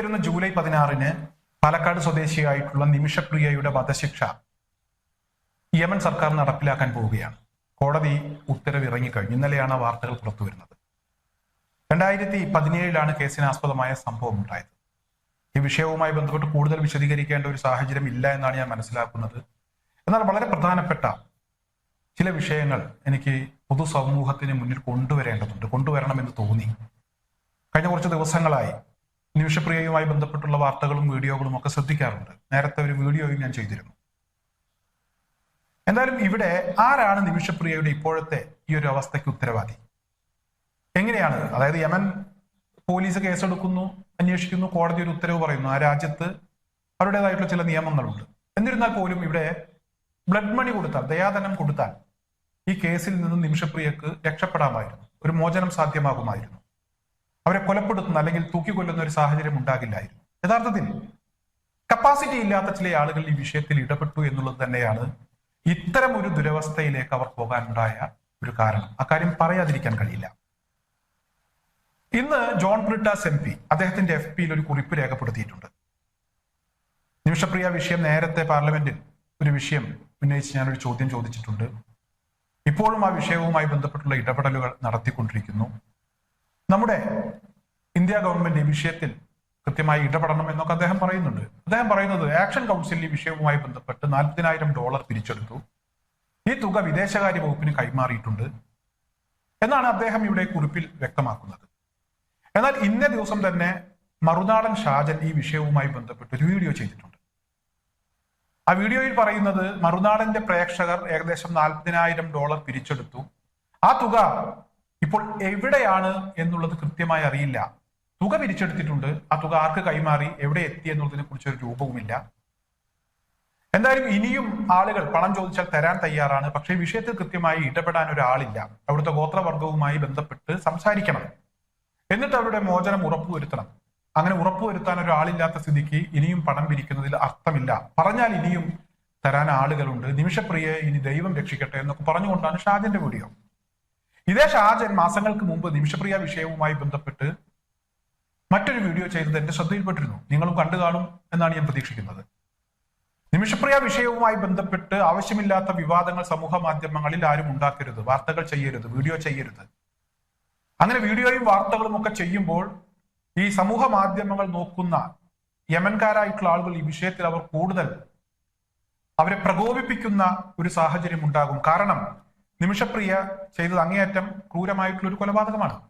വരുന്ന ജൂലൈ പതിനാറിന് പാലക്കാട് സ്വദേശിയായിട്ടുള്ള നിമിഷപ്രിയയുടെ വധശിക്ഷ യമൻ സർക്കാർ നടപ്പിലാക്കാൻ പോവുകയാണ്. കോടതി ഉത്തരവ് ഇറങ്ങിക്കഴിഞ്ഞു ഇന്നലെയാണ് ആ വാർത്തകൾ പുറത്തു വരുന്നത് രണ്ടായിരത്തി പതിനേഴിലാണ് കേസിന് ആസ്പദമായ സംഭവം ഉണ്ടായത്. ഈ വിഷയവുമായി ബന്ധപ്പെട്ട് കൂടുതൽ വിശദീകരിക്കേണ്ട ഒരു സാഹചര്യം ഇല്ല എന്നാണ് ഞാൻ മനസ്സിലാക്കുന്നത്. എന്നാൽ വളരെ പ്രധാനപ്പെട്ട ചില വിഷയങ്ങൾ എനിക്ക് പൊതുസമൂഹത്തിന് മുന്നിൽ കൊണ്ടുവരേണ്ടതുണ്ട്. കൊണ്ടുവരണമെന്ന് തോന്നി. കഴിഞ്ഞ കുറച്ച് ദിവസങ്ങളായി നിമിഷപ്രിയയുമായി ബന്ധപ്പെട്ടുള്ള വാർത്തകളും വീഡിയോകളും ഒക്കെ ശ്രദ്ധിക്കാറുണ്ട്. നേരത്തെ ഒരു വീഡിയോയും ഞാൻ ചെയ്തിരുന്നു. എന്തായാലും ഇവിടെ ആരാണ് നിമിഷപ്രിയയുടെ ഇപ്പോഴത്തെ ഈ ഒരു അവസ്ഥയ്ക്ക് ഉത്തരവാദി? എങ്ങനെയാണ്? അതായത് യമൻ പോലീസ് കേസെടുക്കുന്നു അന്വേഷിക്കുന്നു കോടതി ഒരു ഉത്തരവ് പറയുന്നു. ആ രാജ്യത്ത് അവരുടേതായിട്ടുള്ള ചില നിയമങ്ങളുണ്ട്. എന്നിരുന്നാൽ പോലും ഇവിടെ ബ്ലഡ് മണി കൊടുത്താൽ ദയാധനം കൊടുത്താൽ ഈ കേസിൽ നിന്ന് നിമിഷപ്രിയക്ക് രക്ഷപ്പെടാമായിരുന്നു. ഒരു മോചനം സാധ്യമാകുമായിരുന്നു. അവരെ കൊലപ്പെടുത്തുന്ന അല്ലെങ്കിൽ തൂക്കിക്കൊല്ലുന്ന ഒരു സാഹചര്യം ഉണ്ടാകില്ലായിരുന്നു. യഥാർത്ഥത്തിൽ കപ്പാസിറ്റി ഇല്ലാത്ത ചില ആളുകൾ ഈ വിഷയത്തിൽ ഇടപെട്ടു എന്നുള്ളത് തന്നെയാണ് ഇത്തരം ഒരു ദുരവസ്ഥയിലേക്ക് അവർ പോകാനുണ്ടായ ഒരു കാരണം. അക്കാര്യം പറയാതിരിക്കാൻ കഴിയില്ല. ഇന്ന് ജോൺ ബ്രിട്ടാസ് എം പി അദ്ദേഹത്തിന്റെ എഫ് പിയിൽ ഒരു കുറിപ്പ് രേഖപ്പെടുത്തിയിട്ടുണ്ട്. നിമിഷപ്രിയ വിഷയം നേരത്തെ പാർലമെന്റിൽ ഒരു വിഷയം ഉന്നയിച്ച് ഞാനൊരു ചോദ്യം ചോദിച്ചിട്ടുണ്ട്. ഇപ്പോഴും ആ വിഷയവുമായി ബന്ധപ്പെട്ടുള്ള ഇടപെടലുകൾ നടത്തിക്കൊണ്ടിരിക്കുന്നു. നമ്മുടെ ഇന്ത്യ ഗവൺമെന്റ് ഈ വിഷയത്തിൽ കൃത്യമായി ഇടപെടണം എന്നൊക്കെ അദ്ദേഹം പറയുന്നുണ്ട്. അദ്ദേഹം പറയുന്നത് ആക്ഷൻ കൗൺസിൽ ഈ വിഷയവുമായി ബന്ധപ്പെട്ട് നാൽപ്പതിനായിരം ഡോളർ പിരിച്ചെടുത്തു. ഈ തുക വിദേശകാര്യ വകുപ്പിന് കൈമാറിയിട്ടുണ്ട് എന്നാണ് അദ്ദേഹം ഇവിടെ കുറിപ്പിൽ വ്യക്തമാക്കുന്നത്. എന്നാൽ ഇന്ന ദിവസം തന്നെ മറുനാടൻ ഷാജൻ ഈ വിഷയവുമായി ബന്ധപ്പെട്ട് ഒരു വീഡിയോ ചെയ്തിട്ടുണ്ട്. ആ വീഡിയോയിൽ പറയുന്നത് മറുനാടന്റെ പ്രേക്ഷകർ ഏകദേശം നാൽപ്പതിനായിരം ഡോളർ പിരിച്ചെടുത്തു. ആ തുക ഇപ്പോൾ എവിടെയാണ് എന്നുള്ളത് കൃത്യമായി അറിയില്ല. തുക പിരിച്ചെടുത്തിട്ടുണ്ട്. ആ തുക ആർക്ക് കൈമാറി എവിടെ എത്തി എന്നുള്ളതിനെ കുറിച്ച് ഒരു രൂപവുമില്ല. എന്തായാലും ഇനിയും ആളുകൾ പണം ചോദിച്ചാൽ തരാൻ തയ്യാറാണ്. പക്ഷേ വിഷയത്തിൽ കൃത്യമായി ഇടപെടാൻ ഒരാളില്ല. അവിടുത്തെ ഗോത്രവർഗവുമായി ബന്ധപ്പെട്ട് സംസാരിക്കണം. എന്നിട്ട് അവരുടെ മോചനം ഉറപ്പുവരുത്തണം. അങ്ങനെ ഉറപ്പുവരുത്താൻ ഒരാളില്ലാത്ത സ്ഥിതിക്ക് ഇനിയും പണം പിരിക്കുന്നതിൽ അർത്ഥമില്ല. പറഞ്ഞാൽ ഇനിയും തരാൻ ആളുകളുണ്ട്. നിമിഷപ്രിയയെ ഇനി ദൈവം രക്ഷിക്കട്ടെ എന്നൊക്കെ പറഞ്ഞുകൊണ്ടാണ് ഷാജന്റെ വീഡിയോ. ഇതേ ഷാജൻ മാസങ്ങൾക്ക് മുമ്പ് നിമിഷപ്രിയ വിഷയവുമായി ബന്ധപ്പെട്ട് മറ്റൊരു വീഡിയോ ചെയ്തത് എന്റെ ശ്രദ്ധയിൽപ്പെട്ടിരുന്നു. നിങ്ങളും കണ്ടു കാണും എന്നാണ് ഞാൻ പ്രതീക്ഷിക്കുന്നത്. നിമിഷപ്രിയ വിഷയവുമായി ബന്ധപ്പെട്ട് ആവശ്യമില്ലാത്ത വിവാദങ്ങൾ സമൂഹ മാധ്യമങ്ങളിൽ ആരും ഉണ്ടാക്കരുത്. വാർത്തകൾ ചെയ്യരുത്. വീഡിയോ ചെയ്യരുത്. അങ്ങനെ വീഡിയോയും വാർത്തകളും ഒക്കെ ചെയ്യുമ്പോൾ ഈ സമൂഹ മാധ്യമങ്ങൾ നോക്കുന്ന യമൻകാരായിട്ടുള്ള ആളുകൾ ഈ വിഷയത്തിൽ അവർ കൂടുതൽ അവരെ പ്രകോപിപ്പിക്കുന്ന ഒരു സാഹചര്യം ഉണ്ടാകും. കാരണം നിമിഷപ്രിയ ചെയ്തത് അങ്ങേയറ്റം ക്രൂരമായിട്ടുള്ള ഒരു കൊലപാതകമാണ്.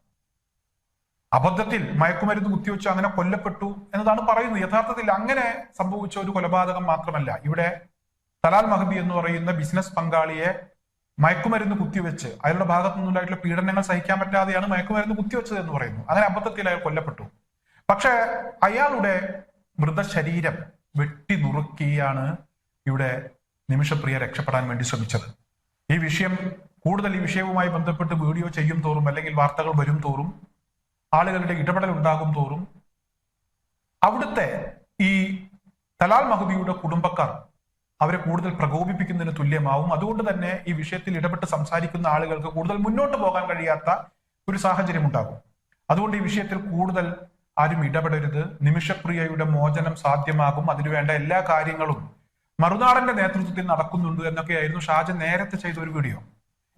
അബദ്ധത്തിൽ മയക്കുമരുന്ന് കുത്തിവെച്ച് അങ്ങനെ കൊല്ലപ്പെട്ടു എന്നതാണ് പറയുന്നത്. യഥാർത്ഥത്തിൽ അങ്ങനെ സംഭവിച്ച ഒരു കൊലപാതകം മാത്രമല്ല. ഇവിടെ തലാൽ മഹബി എന്ന് പറയുന്ന ബിസിനസ് പങ്കാളിയെ മയക്കുമരുന്ന് കുത്തിവെച്ച് അയാളുടെ ഭാഗത്തു നിന്നുണ്ടായിട്ടുള്ള പീഡനങ്ങൾ സഹിക്കാൻ പറ്റാതെയാണ് മയക്കുമരുന്ന് കുത്തിവെച്ചത് എന്ന് പറയുന്നു. അങ്ങനെ അബദ്ധത്തിൽ അയാൾ കൊല്ലപ്പെട്ടു. പക്ഷെ അയാളുടെ മൃതശരീരം വെട്ടി നുറുക്കിയാണ് ഇവിടെ നിമിഷപ്രിയ രക്ഷപ്പെടാൻ വേണ്ടി ശ്രമിച്ചത്. ഈ വിഷയം കൂടുതൽ ഈ വിഷയവുമായി ബന്ധപ്പെട്ട് വീഡിയോ ചെയ്യും തോറും അല്ലെങ്കിൽ വാർത്തകൾ വരും തോറും ആളുകളുടെ ഇടപെടൽ ഉണ്ടാകും തോറും അവിടുത്തെ ഈ തലാൽ മഹദിയുടെ കുടുംബക്കാർ അവരെ കൂടുതൽ പ്രകോപിപ്പിക്കുന്നതിന് തുല്യമാവും. അതുകൊണ്ട് തന്നെ ഈ വിഷയത്തിൽ ഇടപെട്ട് സംസാരിക്കുന്ന ആളുകൾക്ക് കൂടുതൽ മുന്നോട്ട് പോകാൻ കഴിയാത്ത ഒരു സാഹചര്യം ഉണ്ടാകും. അതുകൊണ്ട് ഈ വിഷയത്തിൽ കൂടുതൽ ആരും ഇടപെടരുത്. നിമിഷപ്രിയയുടെ മോചനം സാധ്യമാകും. അതിനുവേണ്ട എല്ലാ കാര്യങ്ങളും മറുനാടന്റെ നേതൃത്വത്തിൽ നടക്കുന്നുണ്ട് എന്നൊക്കെയായിരുന്നു ഷാജൻ നേരത്തെ ചെയ്ത ഒരു വീഡിയോ.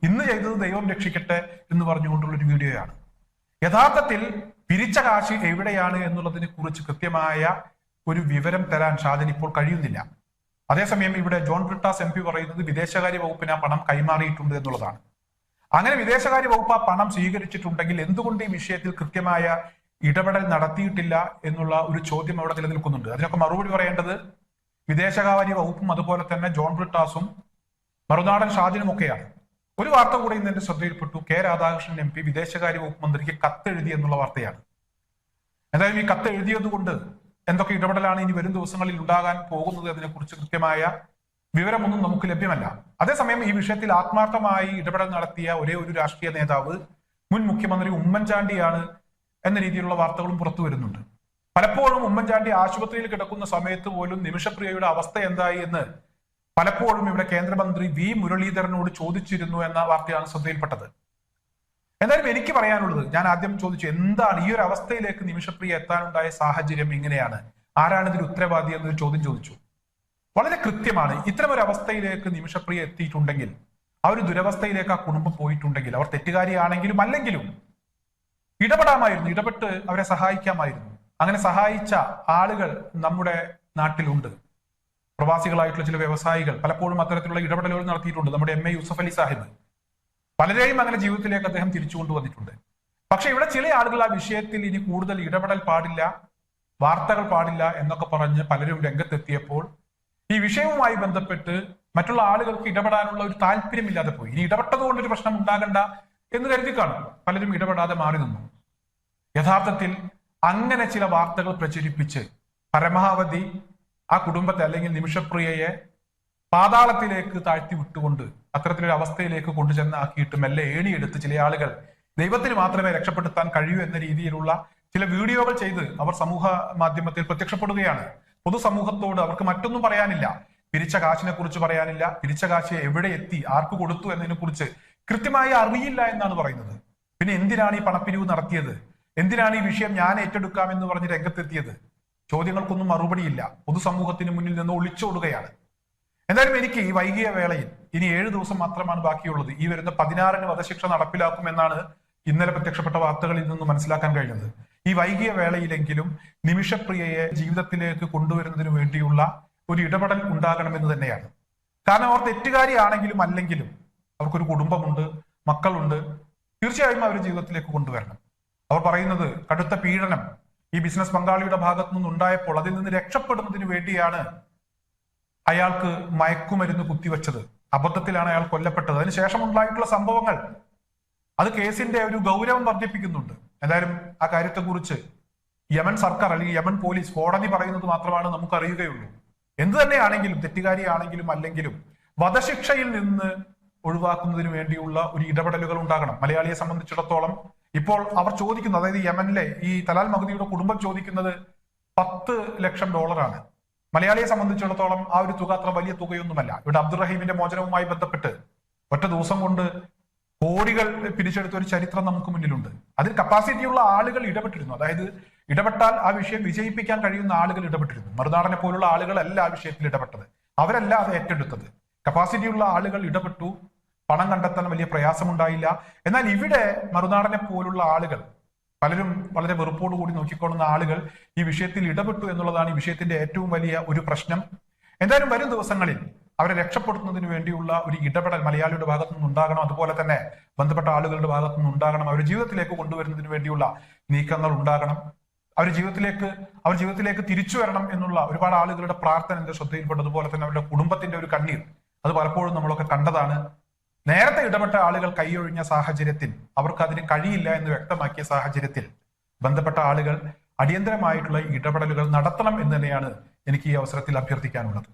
ഇന്ന് ചെയ്തത് ദൈവം രക്ഷിക്കട്ടെ എന്ന് പറഞ്ഞുകൊണ്ടുള്ള ഒരു വീഡിയോയാണ്. യഥാർത്ഥത്തിൽ പിരിച്ച കാശ് എവിടെയാണ് എന്നുള്ളതിനെ കുറിച്ച് കൃത്യമായ ഒരു വിവരം തരാൻ ഷാജൻ ഇപ്പോൾ കഴിയുന്നില്ല. അതേസമയം ഇവിടെ ജോൺ ബ്രിട്ടാസ് എം പി പറയുന്നത് വിദേശകാര്യ വകുപ്പിന് ആ പണം കൈമാറിയിട്ടുണ്ട് എന്നുള്ളതാണ്. അങ്ങനെ വിദേശകാര്യ വകുപ്പ് ആ പണം സ്വീകരിച്ചിട്ടുണ്ടെങ്കിൽ എന്തുകൊണ്ട് ഈ വിഷയത്തിൽ കൃത്യമായ ഇടപെടൽ നടത്തിയിട്ടില്ല എന്നുള്ള ഒരു ചോദ്യം അവിടെ നിലനിൽക്കുന്നുണ്ട്. അതിനൊക്കെ മറുപടി പറയേണ്ടത് വിദേശകാര്യ വകുപ്പും അതുപോലെ തന്നെ ജോൺ ബ്രിട്ടാസും മറുനാടൻ ഷാജിനും ഒക്കെയാണ്. ഒരു വാർത്ത കൂടെ ഇന്ന് എന്റെ ശ്രദ്ധയിൽപ്പെട്ടു. കെ രാധാകൃഷ്ണൻ എം പി വിദേശകാര്യ വകുപ്പ് മന്ത്രിക്ക് കത്തെഴുതി എന്നുള്ള വാർത്തയാണ്. എന്തായാലും ഈ കത്ത് എഴുതിയത് കൊണ്ട് എന്തൊക്കെ ഇടപെടലാണ് ഇനി വരും ദിവസങ്ങളിൽ ഉണ്ടാകാൻ പോകുന്നത് അതിനെക്കുറിച്ച് കൃത്യമായ വിവരമൊന്നും നമുക്ക് ലഭ്യമല്ല. അതേസമയം ഈ വിഷയത്തിൽ ആത്മാർത്ഥമായി ഇടപെടൽ നടത്തിയ ഒരേ ഒരു രാഷ്ട്രീയ നേതാവ് മുൻ മുഖ്യമന്ത്രി ഉമ്മൻചാണ്ടിയാണ് എന്ന രീതിയിലുള്ള വാർത്തകളും പുറത്തു വരുന്നുണ്ട്. പലപ്പോഴും ഉമ്മൻചാണ്ടി ആശുപത്രിയിൽ കിടക്കുന്ന സമയത്ത് പോലും നിമിഷപ്രിയയുടെ അവസ്ഥ എന്തായി എന്ന് പലപ്പോഴും ഇവിടെ കേന്ദ്രമന്ത്രി വി മുരളീധരനോട് ചോദിച്ചിരുന്നു എന്ന വാർത്തയാണ് ശ്രദ്ധയിൽപ്പെട്ടത്. എന്തായാലും എനിക്ക് പറയാനുള്ളത് ഞാൻ ആദ്യം ചോദിച്ചു എന്താണ് ഈ ഒരു അവസ്ഥയിലേക്ക് നിമിഷപ്രിയ എത്താനുണ്ടായ സാഹചര്യം എങ്ങനെയാണ് ആരാണ് ഇതിന് ഉത്തരവാദി എന്നൊരു ചോദ്യം ചോദിച്ചു. വളരെ കൃത്യമാണ് ഇത്തരം ഒരു അവസ്ഥയിലേക്ക് നിമിഷപ്രിയ എത്തിയിട്ടുണ്ടെങ്കിൽ ആ ഒരു ദുരവസ്ഥയിലേക്ക് ആ കുടുംബം പോയിട്ടുണ്ടെങ്കിൽ അവർ തെറ്റുകാരിയാണെങ്കിലും അല്ലെങ്കിലും ഇടപെടാമായിരുന്നു ഇടപെട്ട് അവരെ സഹായിക്കാമായിരുന്നു. അങ്ങനെ സഹായിച്ച ആളുകൾ നമ്മുടെ നാട്ടിലുണ്ട്. പ്രവാസികളായിട്ടുള്ള ചില വ്യവസായികൾ പലപ്പോഴും അത്തരത്തിലുള്ള ഇടപെടലുകൾ നടത്തിയിട്ടുണ്ട്. നമ്മുടെ എം എ യൂസഫ് അലി സാഹിബ്. പലരെയും അങ്ങനെ ജീവിതത്തിലേക്ക് അദ്ദേഹം തിരിച്ചു കൊണ്ടുവന്നിട്ടുണ്ട്. പക്ഷെ ഇവിടെ ചില ആളുകൾ ആ വിഷയത്തിൽ ഇനി കൂടുതൽ ഇടപെടൽ പാടില്ല വാർത്തകൾ പാടില്ല എന്നൊക്കെ പറഞ്ഞ് പലരും രംഗത്തെത്തിയപ്പോൾ ഈ വിഷയവുമായി ബന്ധപ്പെട്ട് മറ്റുള്ള ആളുകൾക്ക് ഇടപെടാനുള്ള ഒരു താല്പര്യമില്ലാതെ പോയി. ഇനി ഇടപെട്ടത് കൊണ്ടൊരു പ്രശ്നം ഉണ്ടാകണ്ട എന്ന് കരുതി കാണും പലരും ഇടപെടാതെ മാറി നിന്നു. യഥാർത്ഥത്തിൽ അങ്ങനെ ചില വാർത്തകൾ പ്രചരിപ്പിച്ച് പരമാവധി ആ കുടുംബത്തെ അല്ലെങ്കിൽ നിമിഷപ്രിയയെ പാതാളത്തിലേക്ക് താഴ്ത്തി വിട്ടുകൊണ്ട് അത്തരത്തിലൊരു അവസ്ഥയിലേക്ക് കൊണ്ടുചെന്നാക്കിയിട്ട് മെല്ലെ ഏണിയെടുത്ത് ചില ആളുകൾ ദൈവത്തിന് മാത്രമേ രക്ഷപ്പെടുത്താൻ കഴിയൂ എന്ന രീതിയിലുള്ള ചില വീഡിയോകൾ ചെയ്ത് അവർ സമൂഹ മാധ്യമത്തിൽ പ്രത്യക്ഷപ്പെടുകയാണ്. പൊതുസമൂഹത്തോട് അവർക്ക് മറ്റൊന്നും പറയാനില്ല. പിരിച്ച കാശിനെ കുറിച്ച് പറയാനില്ല. പിരിച്ച കാശ് എവിടെ എത്തി? ആർക്ക് കൊടുത്തു എന്നതിനെ കുറിച്ച് കൃത്യമായി അറിയില്ല എന്നാണ് പറയുന്നത്. പിന്നെ എന്തിനാണ് ഈ പണപ്പിരിവ് നടത്തിയത്? എന്തിനാണ് ഈ വിഷയം ഞാൻ ഏറ്റെടുക്കാം എന്ന് പറഞ്ഞ് രംഗത്തെത്തിയത്? ചോദ്യങ്ങൾക്കൊന്നും മറുപടിയില്ല. പൊതുസമൂഹത്തിന് മുന്നിൽ നിന്ന് ഒളിച്ചോടുകയാണ് എന്തായാലും എനിക്ക് ഈ വൈകിയ വേളയിൽ ഇനി ഏഴ് ദിവസം മാത്രമാണ് ബാക്കിയുള്ളത്. ഈ വരുന്ന പതിനാറിന് വധശിക്ഷ നടപ്പിലാക്കുമെന്നാണ് ഇന്നലെ പ്രത്യക്ഷപ്പെട്ട വാർത്തകളിൽ നിന്ന് മനസ്സിലാക്കാൻ കഴിഞ്ഞത്. ഈ വൈകിയ വേളയിലെങ്കിലും നിമിഷപ്രിയയെ ജീവിതത്തിലേക്ക് കൊണ്ടുവരുന്നതിനു വേണ്ടിയുള്ള ഒരു ഇടപെടൽ ഉണ്ടാകണമെന്ന് തന്നെയാണ്. കാരണം അവർ തെറ്റുകാരിയാണെങ്കിലും അല്ലെങ്കിലും അവർക്കൊരു കുടുംബമുണ്ട് മക്കളുണ്ട്. തീർച്ചയായും അവർ ജീവിതത്തിലേക്ക് കൊണ്ടുവരണം. അവർ പറയുന്നത് കടുത്ത പീഡനം ഈ ബിസിനസ് പങ്കാളിയുടെ ഭാഗത്തു നിന്നുണ്ടായപ്പോൾ അതിൽ നിന്ന് രക്ഷപ്പെടുന്നതിന് വേണ്ടിയാണ് അയാൾക്ക് മയക്കുമരുന്ന് കുത്തിവെച്ചത്. അബദ്ധത്തിലാണ് അയാൾ കൊല്ലപ്പെട്ടത്. അതിനുശേഷം ഉണ്ടായിട്ടുള്ള സംഭവങ്ങൾ. അത് കേസിന്റെ ഒരു ഗൗരവം വർദ്ധിപ്പിക്കുന്നുണ്ട്. എന്തായാലും ആ കാര്യത്തെക്കുറിച്ച് യമൻ സർക്കാർ അല്ലെങ്കിൽ യമൻ പോലീസ് കോടതി പറയുന്നത് മാത്രമാണ് നമുക്ക് അറിയുകയുള്ളൂ എന്ത് തന്നെയാണെങ്കിലും തെറ്റുകാരിയാണെങ്കിലും അല്ലെങ്കിലും വധശിക്ഷയിൽ നിന്ന് ഒഴിവാക്കുന്നതിന് വേണ്ടിയുള്ള ഒരു ഇടപെടലുകൾ ഉണ്ടാകണം. മലയാളിയെ സംബന്ധിച്ചിടത്തോളം ഇപ്പോൾ അവർ ചോദിക്കുന്നത് അതായത് യമനിലെ ഈ തലാൽ മഹദിയുടെ കുടുംബം ചോദിക്കുന്നത് പത്ത് ലക്ഷം ഡോളറാണ്. മലയാളിയെ സംബന്ധിച്ചിടത്തോളം ആ ഒരു തുക അത്ര വലിയ തുകയൊന്നുമല്ല. ഇവിടെ അബ്ദുറഹീമിന്റെ മോചനവുമായി ബന്ധപ്പെട്ട് ഒറ്റ ദിവസം കൊണ്ട് കോടികൾ പിരിച്ചെടുത്ത ഒരു ചരിത്രം നമുക്ക് മുന്നിലുണ്ട്. അതിൽ കപ്പാസിറ്റിയുള്ള ആളുകൾ ഇടപെട്ടിരുന്നു. അതായത് ഇടപെട്ടാൽ ആ വിഷയം വിജയിപ്പിക്കാൻ കഴിയുന്ന ആളുകൾ ഇടപെട്ടിരുന്നു. മറുനാടനെ പോലുള്ള ആളുകളല്ല ആ വിഷയത്തിൽ ഇടപെട്ടത്. അവരല്ല അത് ഏറ്റെടുത്തത്. കപ്പാസിറ്റിയുള്ള ആളുകൾ ഇടപെട്ടു. പണം കണ്ടെത്താൻ വലിയ പ്രയാസമുണ്ടായില്ല. എന്നാൽ ഇവിടെ മറുനാടനെ പോലുള്ള ആളുകൾ പലരും വളരെ വെറുപ്പോട് കൂടി നോക്കിക്കൊള്ളുന്ന ആളുകൾ ഈ വിഷയത്തിൽ ഇടപെട്ടു എന്നുള്ളതാണ് ഈ വിഷയത്തിന്റെ ഏറ്റവും വലിയ ഒരു പ്രശ്നം. എന്തായാലും വരും ദിവസങ്ങളിൽ അവരെ രക്ഷപ്പെടുത്തുന്നതിന് വേണ്ടിയുള്ള ഒരു ഇടപെടൽ മലയാളിയുടെ ഭാഗത്തു നിന്ന് ഉണ്ടാകണം അതുപോലെ തന്നെ ബന്ധപ്പെട്ട ആളുകളുടെ ഭാഗത്തു നിന്ന് ഉണ്ടാകണം അവരുടെ ജീവിതത്തിലേക്ക് കൊണ്ടുവരുന്നതിന് വേണ്ടിയുള്ള നീക്കങ്ങൾ ഉണ്ടാകണം. അവർ ജീവിതത്തിലേക്ക് അവർ ജീവിതത്തിലേക്ക് തിരിച്ചു വരണം എന്നുള്ള ഒരുപാട് ആളുകളുടെ പ്രാർത്ഥന എന്റെ ശ്രദ്ധയിൽപ്പെട്ടതുപോലെ തന്നെ അവരുടെ കുടുംബത്തിന്റെ ഒരു കണ്ണീർ അത് പലപ്പോഴും നമ്മളൊക്കെ കണ്ടതാണ്. നേരത്തെ ഇടപെട്ട ആളുകൾ കൈയൊഴിഞ്ഞ സാഹചര്യത്തിൽ അവർക്ക് അതിന് കഴിയില്ല എന്ന് വ്യക്തമാക്കിയ സാഹചര്യത്തിൽ ബന്ധപ്പെട്ട ആളുകൾ അടിയന്തരമായിട്ടുള്ള ഇടപെടലുകൾ നടത്തണം എന്ന് തന്നെയാണ് എനിക്ക് ഈ അവസരത്തിൽ അഭ്യർത്ഥിക്കാനുള്ളത്.